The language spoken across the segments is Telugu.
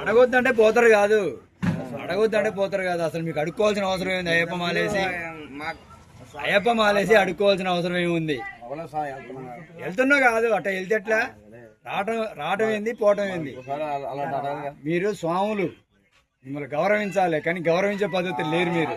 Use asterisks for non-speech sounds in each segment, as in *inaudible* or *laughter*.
అడగొద్దంటే పోతారు కాదు. అడగొద్దంటే పోతారు కాదు. అసలు మీకు అడుక్కోవాల్సిన అవసరం ఏంది అయ్యప్ప మాలేసి? అయ్యప్ప మాలేసి అడుక్కోవాల్సిన అవసరం ఏముంది? వెళ్తున్నా కాదు. అట్ట వెళ్తే ఎట్లా? రావటం రావటం ఏంది? పోవటం ఏంది? మీరు స్వాములు. మిమ్మల్ని గౌరవించాలి. కానీ గౌరవించే పద్ధతి లేరు మీరు.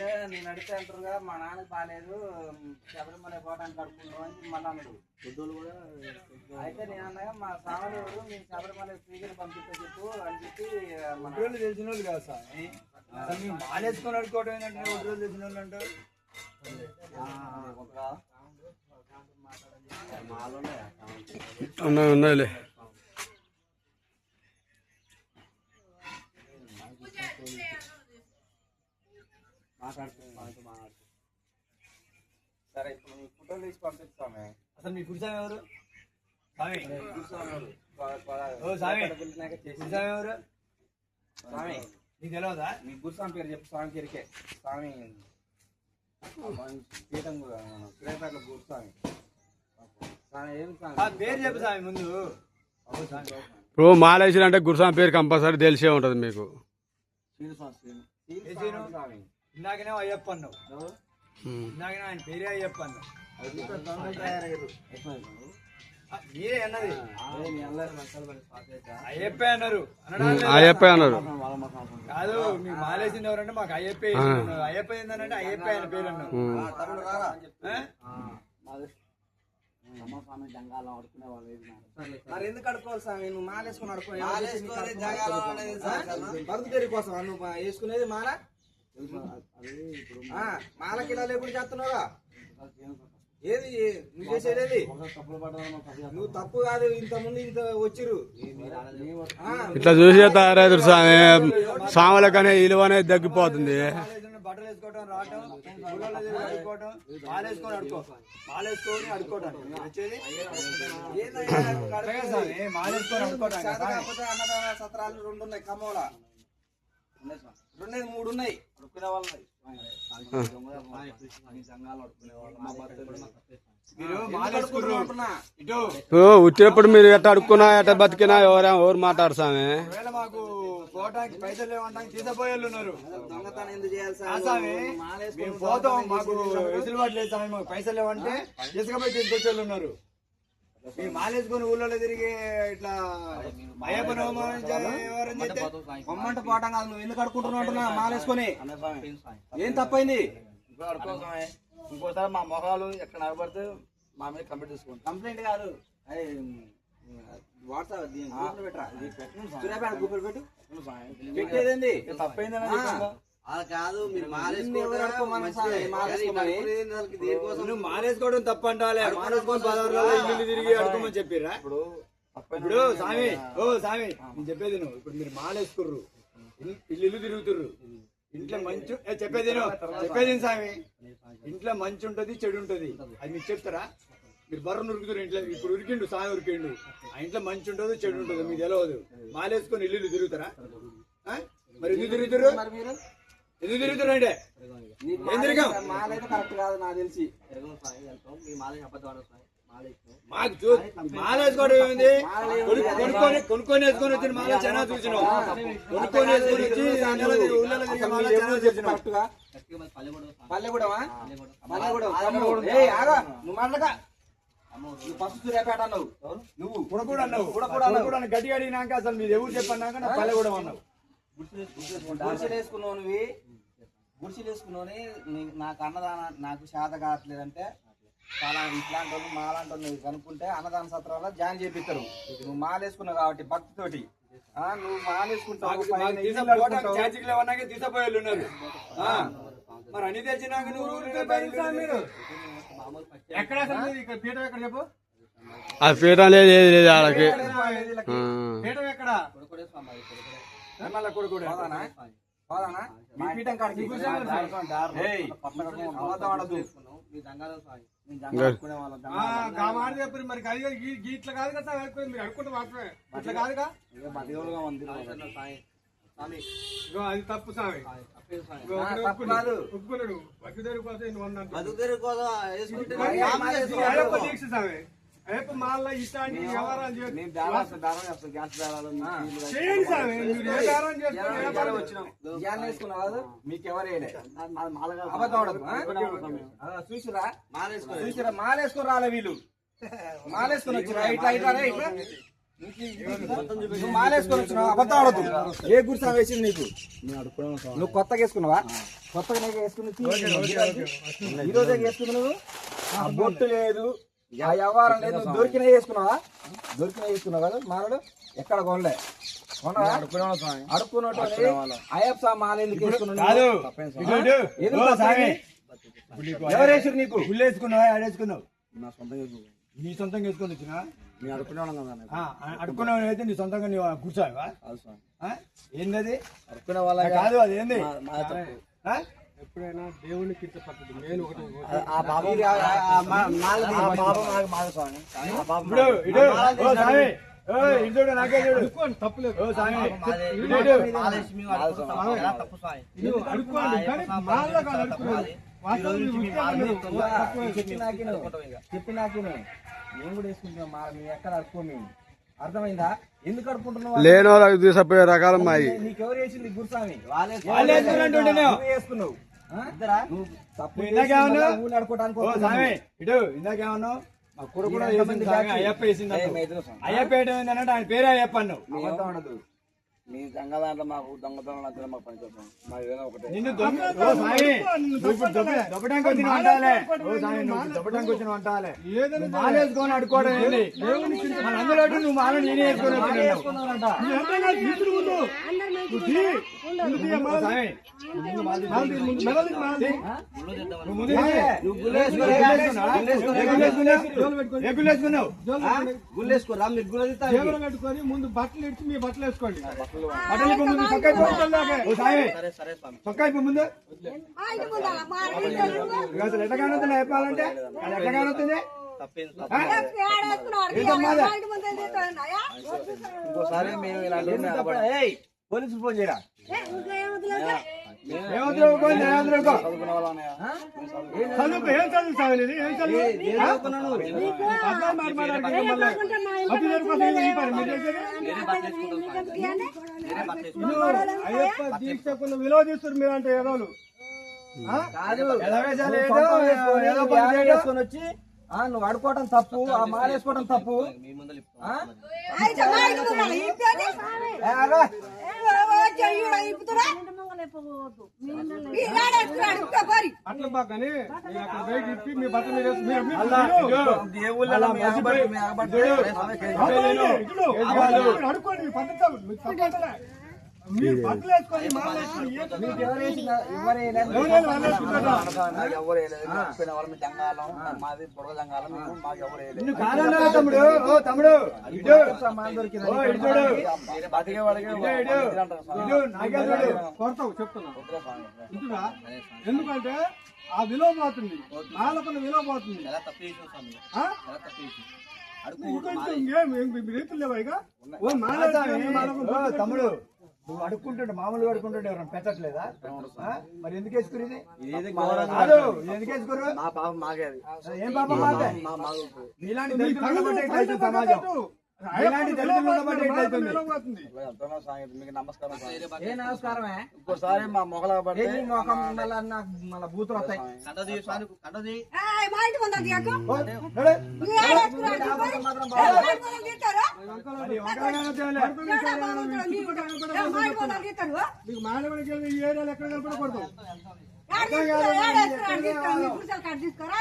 అయితే నేను అడిగితే అంటారుగా మా నాన్నకి బాగాలేదు శబరిమల పోవడానికి కడుపుకుంటాం అని మళ్ళీ అన్నాడు. పెద్దోళ్ళు కూడా అయితే నేను అన్నగా మా ఎవరు? నేను శబరిమల ఫ్రీగా పంపిస్తే చెప్పు అని చెప్పి మన రోజులు తెలిసిన వాళ్ళు కాదు స్వామి అసలు మీరు మాలేసుకొని అడుకోవడం ఏంటంటే రోజులు తెలిసిన వాళ్ళు అంటారు ఉన్నాయి ఉన్నాయిలే. ఎవరు స్వామి. స్వామి. చేసి గురుసామి ఎవరు స్వామి. నీకు తెలియదా మీ గురుస్వామి పేరు చెప్పు స్వామి పేరుకే. స్వామి. పీఠం శ్రీపేటలో గురుస్వామి. స్వామి ఏం స్వామి? పేరు చెప్పు స్వామి ముందు. స్వామి. ఇప్పుడు మాలేసిన అంటే గురుస్వామి పేరు కంపల్సరీ తెలిసే ఉంటుంది మీకు. స్వామి? స్వామి. ఇందాకనే అయ్యప్ప అన్నావు. ఇందాకనే ఆయన పేరే అయ్యప్ప అన్నావు. అయ్యప్ప అన్నారు అనడం లేదా? అయ్యప్ప అన్నారు. కాదు మీకు మాలేసింది ఎవరంటే మాకు అయ్యప్ప. అయ్యప్ప ఏంటంటే అయ్యప్ప ఆయన పేరు నాకు. మరి ఎందుకు అడుకోవాలి స్వామి నువ్వు మాలేసుకుని కోసం నువ్వు మా- వేసుకునేది మాల? ఆ, మాల కిలో లేకుండా చేస్తున్నావుగా? ఏది? నువ్వు చేసేది ఏది? నువ్వు తప్పు కాదు ఇంత ముందు ఇంత వచ్చిరు ఇట్లా చూసే తయారైతురు స్వామి. స్వాములకనే విలువ అనేది తగ్గిపోతుంది బట్టలు వేసుకోవటం రావటం అడుకో వచ్చేది? మాలేసుకొని సత్రాలు రెండు ఉన్నాయి రెండు మూడు ఉన్నాయి అడుక్కునే వాళ్ళు ఇప్పుడు వచ్చినప్పుడు మీరు ఎట్ట అడుక్కున్నా ఎట్ట బతికినా ఎవరా ఎవరు మాట్లాడు స్వామి ఒకవేళ మాకు పోవటానికి పైసలు లేవంటానికి తీసపోయే వాళ్ళు ఉన్నారు దొంగతనం ఎందుకు చేయాలి ఆ సార్ స్వామి మాలేసుకొని మేము పోతాం మాకు వెసులుబాటు లేదు స్వామి మాకు పైసలు లేవంటే తీసుకపోయి తీసుకొచ్చే వాళ్ళు ఉన్నారు మేము మాలేసుకొని ఊళ్ళో తిరిగి ఇట్లా అయ్యప్ప నవమానం చే- ఎవరని చెప్తే పొమ్మంట పోవటం కాదు నువ్వు ఎందుకు అడుకుంటున్నావు అంటున్నా మాలేసుకొని ఏం తప్పైంది? ఇంకోసారి మా మొహాలు ఎక్కడ నిలబడితే మా మీద కంప్లీట్ తీసుకోండి. కంప్లైంట్ కాదు. వాట్సాప్ పెట్టరా? సూర్యాపేట పెట్టు. పెట్టేదేంది? తప్పైందని ఆ. అది కాదు మీరు తప్పు అంటాలే మాలేసుకొని బజార్లలో ఇల్లు తిరిగి అడుకోమని చెప్పిర్రా? ఇప్పుడు ఇప్పుడు స్వామి ఓ స్వామి నేను చెప్పేది నువ్వు ఇప్పుడు మీరు మాలేసుకుర్రు ఇల్లు- ఇల్లు తిరుగుతుర్రు. ఇంట్లో మంచు ఏ, చెప్పేది. చెప్పేది స్వామి ఇంట్లో మంచి ఉంటది చెడు ఉంటది. అది మీకు చెప్తారా? మీరు బర్ర ఉరుకుతారు ఇంట్లో. ఇప్పుడు ఉరికిండు స్వామి ఉరికిండు. ఆ ఇంట్లో మంచి ఉంటది చెడు ఉంటది మీకు తెలియదు మాలేసుకొని ఇల్లు తిరుగుతారా? మరి ఎందుకు తిరుగుతారు ఎందుకు? మాలైతే కరెక్ట్ కాదు నాకు తెలిసి. మాల మాల మాకు చూ మాలేసుకోవడం ఏమింది? కొను- కొనుక్కొని కొనుక్కొని వేసుకొని వచ్చిన మాల చూసినాం. కొనుక్కొని వేసుకొని వచ్చి మాల పల్లెగూడమా? పల్లెగూడెం నువ్వు మాట్లాడక. ఫస్ట్ సూర్యాపేట అన్నావు. నువ్వు. కూడా అన్నావు. కూడా గట్టిగా అడిగినాక అసలు మీరు ఎవరు చెప్పన్నాక నా పల్లె కూడా అన్నావు గుడిసెలు వేసుకున్నావు నువ్వు. గుడిసెలు వేసుకున్నావు నీ- నాకు అన్నదాన నాకు శాత కావట్లేదంటే చాలా ఇట్లాంటి వాళ్ళు మాలాంటి వాళ్ళు కనుక్కుంటే అన్నదాన సత్రాల్లో జాయిన్ చేపిస్తారు నువ్వు మాలేసుకున్నావు కాబట్టి భక్తితోటి ఆ, నువ్వు మాలేసుకుంటావు మాకు పైన మాకు ఇల్లు తీసపోవడానికి కట్టుకుంటావు. ఛార్జీలు లేవన్నాక తీసపోయే వాళ్ళు ఉన్నారు ఆ. మరి అన్ని తెచ్చినాక నువ్వు ఊరికే బయలుదేరి మీరు ఎక్కడ? ఇక్కడ పీఠం ఎక్కడ చెప్పు ఆ పీఠం లేదు ఏది లేదు వాళ్ళకి. పీఠం ఎక్కడ కొడుకుడే కొడుకుడే? కాదనా మీ పీఠం కాడికి ఏయ్, అబద్ధం ఆడొద్దు. చేసుకున్నావు. మీ దంగాలో స్వామి నేను జంగ ఆడుకునే వాళ్ళం, జంగ మాట చెప్పి మరి. కలిగి ఇట్లా కాదు కదా మీరు అడుకుంటే మాత్రమే. ఇట్లా కాదుగా? బతికేవాళ్ళుగా ఉంది స్వామి స్వామి అది తప్పు స్వామి ఒప్పుకున్నాడు. ఒప్పుకున్నాడు. బతుకుదేరి కోసం దీక్ష సామి. ఇట్లాంటి వ్యవహారాలు. చేయండి మీరు ఏ? మీకు? ఆ, చూసిరా. చూసిరా? మాలేసుకొని రాలే వీళ్ళు. *laughs* మాలేసుకొని వచ్చిరా? ఇట్లా ఇట్లా రే, ఇట్లా. నువ్వు మాలేసుకొని వచ్చినావు? అబద్ధం ఆడొద్దు. ఏ గుర్తా వేసింది నీకు? నువ్వు కొత్తగా వేసుకున్నావా? కొత్తగా నీకు వేసుకుని ఈ రోజే వేసుకున్నావు? ఆ బొట్టు లేదు. ఆ వ్యవహారం లేదు. నువ్వు దొరికిన వేసుకున్నావా దొరికిన వేసుకున్నావు కదా మారడు? ఎక్కడ కొనలే. అడుక్కున్నట్టు అయ్యప్ప మాల ఎందుకు వేసారు నీకు? ఆడేసుకున్నావు నా సొంతంగా చేసుకుంటాను. నీ సొంతంగా వేసుకొని వచ్చినా? నేను అడుక్కునే వాళ్ళం కదా నాకు. అడుకున్నావు అయితే నీ సొంతంగా నీవు కూర్చోవా? స్వామి. ఆ? ఏందది? అడుక్కునే వాళ్ళ కాదు. అది ఏంది? ఎప్పుడైనా దేవునికి ఇచ్చే పద్ధతి నేను ఒకటి ఆ- పాపం మా- పాపం నాకు స్వామి. ఆ పాపం ఓ నాకే చూడు. తప్పులేదు ఓ తప్పు కానీ కాదు మీ కూడా వేసుకుంటున్నాం మేము ఎక్కడ అడుక్కో మేము? అర్థమైందా? ఎందుకు అడుకుంటున్నావు లేని వాళ్ళకి తీసుకుపోయే రకాలు మాయి. నీకెవరు వేసింది? గురుస్వామి. వాళ్ళే వేసుకున్నావు. ఇటు ఇందాకేమన్నావు మా కొడుకు కూడా? అయ్యప్ప వేసింది. మీ. అయ్యప్ప ఏంటి అన్నట్టు ఆయన పేరే అయ్యప్ప అన్నావు. మీ దొంగ దాంట్లో మాకు దొంగతనం నచ్చిన మాకు పని చేస్తాం మాకు ఏదైనా ఒకటే. నిన్ను నువ్వు దొబ్బడానికి వచ్చిన వంటాలే దొబ్బడానికి వచ్చిన వంటాలే మాల వేసుకొని అడుకోవడం ఏంటి మన అందులో నువ్వు మాల నేనే వేసుకొని ముందు మీరు జేబులో పెట్టుకొని ముందు బట్టలు ఇచ్చి మీ బట్టలు వేసుకోండి బట్టలు ముందు చొక్కా ముందు అసలు ఎట్టగానే చెప్పాలంటే అది ఎట్టగానే ఇంకోసారి మేము ఇలాంటి ఏయ్ పోలీసు ఫోన్ చేయరా? ఏం? ఏం చదువు దీక్షకులు విలువ తీస్తారు మీరు అంటే ఏదో- వచ్చి ఆ నువ్వు అడుకోవటం తప్పు ఆ మాల వేసుకోవడం తప్పు. అట్లా బాగానే అక్కడ బయట ఇప్పి మీ బట్ట మీద. అడుకోండి, పద్ధతి మాది పొడవ మాకు ఎవరు తమ్ముడు? బతికే వాడికి కొడతావు చెప్తున్నా. ఎందుకంటే ఆ విలువ పోతుంది. మాలకున్న విలువ పోతుంది. తమ్ముడు. నువ్వు అడుక్కుంటుంటే మామూలుగా అడుక్కుంటుంటే ఎవరైనా పెట్టట్లేదా? మరి ఎందుకు వేసుకునేది కాదు ఎందుకు వేసుకోరు? ఏం పాపం మాకు? నీలాంటి సమాజం. మీకు నమస్కారం స్వామి. ఏ నమస్కారమే? ఇంకోసారి మా మొగల మొఖం మళ్ళా బూతులు వస్తాయి. కండ చేయి స్వామి కండ చేయి మా ఇంటి ముందు తీయకు నడు. నీ ఆడేసుకున్నాడు మరి. ఏ, మా ఇంటి ముందు తీస్తారా? అది. వంకరగానే తేలే. ఏడా బాగుంటుందా నీ కూడా? ఏ, మా ఇంటి ముందు తీస్తారు? నీకు మానవుడికి ఈ ఏరియాలో ఎక్కడ కనపడకూడదు. తీసుకోరా?